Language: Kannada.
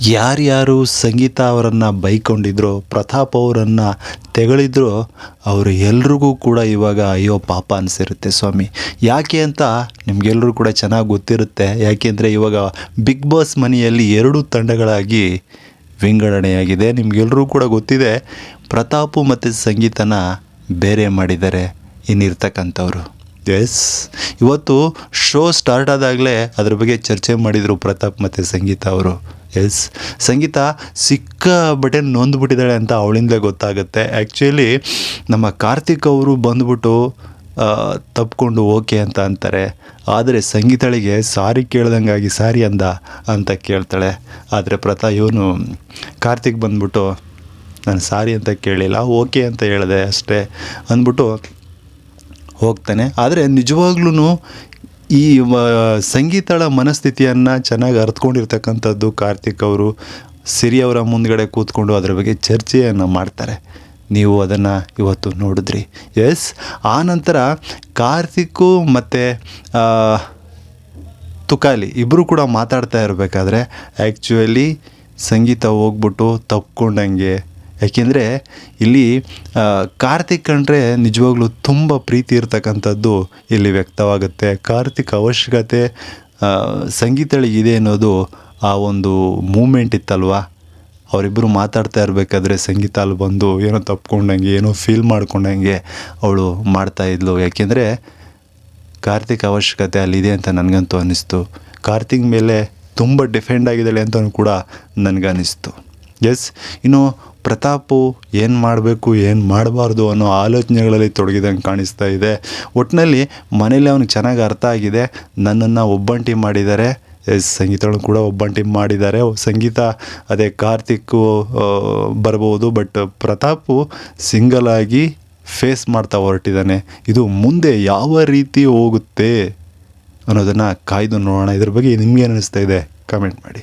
ಯಾರ್ಯಾರು ಸಂಗೀತ ಅವರನ್ನು ಬೈಕೊಂಡಿದ್ರೋ, ಪ್ರತಾಪ್ ಅವರನ್ನು ತೆಗಳಿದ್ರೋ, ಅವರು ಎಲ್ರಿಗೂ ಕೂಡ ಇವಾಗ ಅಯ್ಯೋ ಪಾಪ ಅನಿಸಿರುತ್ತೆ ಸ್ವಾಮಿ. ಯಾಕೆ ಅಂತ ನಿಮಗೆಲ್ಲರೂ ಕೂಡ ಚೆನ್ನಾಗಿ ಗೊತ್ತಿರುತ್ತೆ. ಯಾಕೆಂದರೆ ಇವಾಗ ಬಿಗ್ ಬಾಸ್ ಮನೆಯಲ್ಲಿ ಎರಡು ತಂಡಗಳಾಗಿ ವಿಂಗಡಣೆಯಾಗಿದೆ. ನಿಮಗೆಲ್ಲರೂ ಕೂಡ ಗೊತ್ತಿದೆ, ಪ್ರತಾಪು ಮತ್ತು ಸಂಗೀತನ ಬೇರೆ ಮಾಡಿದ್ದಾರೆ ಇನ್ನಿರ್ತಕ್ಕಂಥವ್ರು. ಎಸ್ ಇವತ್ತು ಶೋ ಸ್ಟಾರ್ಟ್ ಆದಾಗಲೇ ಅದ್ರ ಬಗ್ಗೆ ಚರ್ಚೆ ಮಾಡಿದರು ಪ್ರತಾಪ್ ಮತ್ತು ಸಂಗೀತ ಅವರು. ಎಸ್ ಸಂಗೀತ ಸಿಕ್ಕ ಬಟ್ಟೆ ನೊಂದ್ಬಿಟ್ಟಿದ್ದಾಳೆ ಅಂತ ಅವಳಿಂದಲೇ ಗೊತ್ತಾಗುತ್ತೆ. ಆ್ಯಕ್ಚುಲಿ ನಮ್ಮ ಕಾರ್ತಿಕ್ ಅವರು ಬಂದ್ಬಿಟ್ಟು ತಪ್ಕೊಂಡು ಓಕೆ ಅಂತ ಅಂತಾರೆ. ಆದರೆ ಸಂಗೀತಳಿಗೆ ಸಾರಿ ಕೇಳ್ದಂಗಾಗಿ ಸಾರಿ ಅಂದ ಅಂತ ಕೇಳ್ತಾಳೆ. ಆದರೆ ಪ್ರತಾ, ಇವನು ಕಾರ್ತಿಕ್ ಬಂದ್ಬಿಟ್ಟು, ನಾನು ಸಾರಿ ಅಂತ ಕೇಳಿಲ್ಲ, ಓಕೆ ಅಂತ ಹೇಳಿದೆ ಅಷ್ಟೇ ಅಂದ್ಬಿಟ್ಟು ಹೋಗ್ತಾನೆ. ಆದರೆ ನಿಜವಾಗ್ಲೂ ಈ ಸಂಗೀತಳ ಮನಸ್ಥಿತಿಯನ್ನು ಚೆನ್ನಾಗಿ ಅರ್ಥಕೊಂಡಿರ್ತಕ್ಕಂಥದ್ದು ಕಾರ್ತಿಕ್ ಅವರು. ಸಿರಿ ಅವರ ಮುಂದ್ಗಡೆ ಕೂತ್ಕೊಂಡು ಅದರ ಬಗ್ಗೆ ಚರ್ಚೆಯನ್ನು ಮಾಡ್ತಾರೆ. ನೀವು ಅದನ್ನು ಇವತ್ತು ನೋಡಿದ್ರಿ. ಎಸ್, ಆ ನಂತರ ಕಾರ್ತಿಕ್ಕು ಮತ್ತು ತುಕಾಲಿ ಇಬ್ಬರು ಕೂಡ ಮಾತಾಡ್ತಾ ಇರಬೇಕಾದ್ರೆ ಆ್ಯಕ್ಚುಲಿ ಸಂಗೀತ ಹೋಗ್ಬಿಟ್ಟು ತಪ್ಕೊಂಡಂಗೆ ಯಾಕೆಂದರೆ ಇಲ್ಲಿ ಕಾರ್ತಿಕ್ ಕಂಡ್ರೆ ನಿಜವಾಗ್ಲೂ ತುಂಬ ಪ್ರೀತಿ ಇರ್ತಕ್ಕಂಥದ್ದು ಇಲ್ಲಿ ವ್ಯಕ್ತವಾಗುತ್ತೆ. ಕಾರ್ತಿಕ್ ಅವಶ್ಯಕತೆ ಸಂಗೀತಗಳಿಗಿದೆ ಅನ್ನೋದು ಆ ಒಂದು ಮೂಮೆಂಟ್ ಇತ್ತಲ್ವಾ? ಅವರಿಬ್ಬರು ಮಾತಾಡ್ತಾ ಇರಬೇಕಾದ್ರೆ ಸಂಗೀತ ಅಲ್ಲಿ ಬಂದು ಏನೋ ತಪ್ಕೊಂಡಂಗೆ, ಏನೋ ಫೀಲ್ ಮಾಡ್ಕೊಂಡಂಗೆ ಅವಳು ಮಾಡ್ತಾಯಿದ್ಲು ಯಾಕೆಂದರೆ ಕಾರ್ತಿಕ್ ಅವಶ್ಯಕತೆ ಅಲ್ಲಿದೆ ಅಂತ ನನಗಂತೂ ಅನ್ನಿಸ್ತು ಕಾರ್ತಿಕ್ ಮೇಲೆ ತುಂಬ ಡಿಫೆಂಡ್ ಆಗಿದ್ದಾಳೆ ಅಂತ ಕೂಡ ನನಗನ್ನಿಸ್ತು ಎಸ್ ಇನ್ನು ಪ್ರತಾಪು ಏನು ಮಾಡಬೇಕು, ಏನು ಮಾಡಬಾರ್ದು ಅನ್ನೋ ಆಲೋಚನೆಗಳಲ್ಲಿ ತೊಡಗಿದಂಗೆ ಕಾಣಿಸ್ತಾ ಇದೆ. ಒಟ್ಟಿನಲ್ಲಿ ಮನೇಲಿ ಅವ್ನಿಗೆ ಚೆನ್ನಾಗಿ ಅರ್ಥ ಆಗಿದೆ. ನನ್ನನ್ನು ಒಬ್ಬಂಟಿ ಮಾಡಿದ್ದಾರೆ. ಸಂಗೀತಗಳನ್ನು ಕೂಡ ಒಬ್ಬಂಟಿ ಮಾಡಿದ್ದಾರೆ. ಸಂಗೀತ, ಅದೇ ಕಾರ್ತಿಕ್ ಬರ್ಬೋದು. ಬಟ್ ಪ್ರತಾಪು ಸಿಂಗಲ್ ಆಗಿ ಫೇಸ್ ಮಾಡ್ತಾ ಹೊರಟಿದ್ದಾನೆ. ಇದು ಮುಂದೆ ಯಾವ ರೀತಿ ಹೋಗುತ್ತೆ ಅನ್ನೋದನ್ನು ಕಾಯ್ದು ನೋಡೋಣ. ಇದ್ರ ಬಗ್ಗೆ ನಿಮ್ಗೇನು ಅನ್ನಿಸ್ತಾ ಇದೆ? ಕಮೆಂಟ್ ಮಾಡಿ.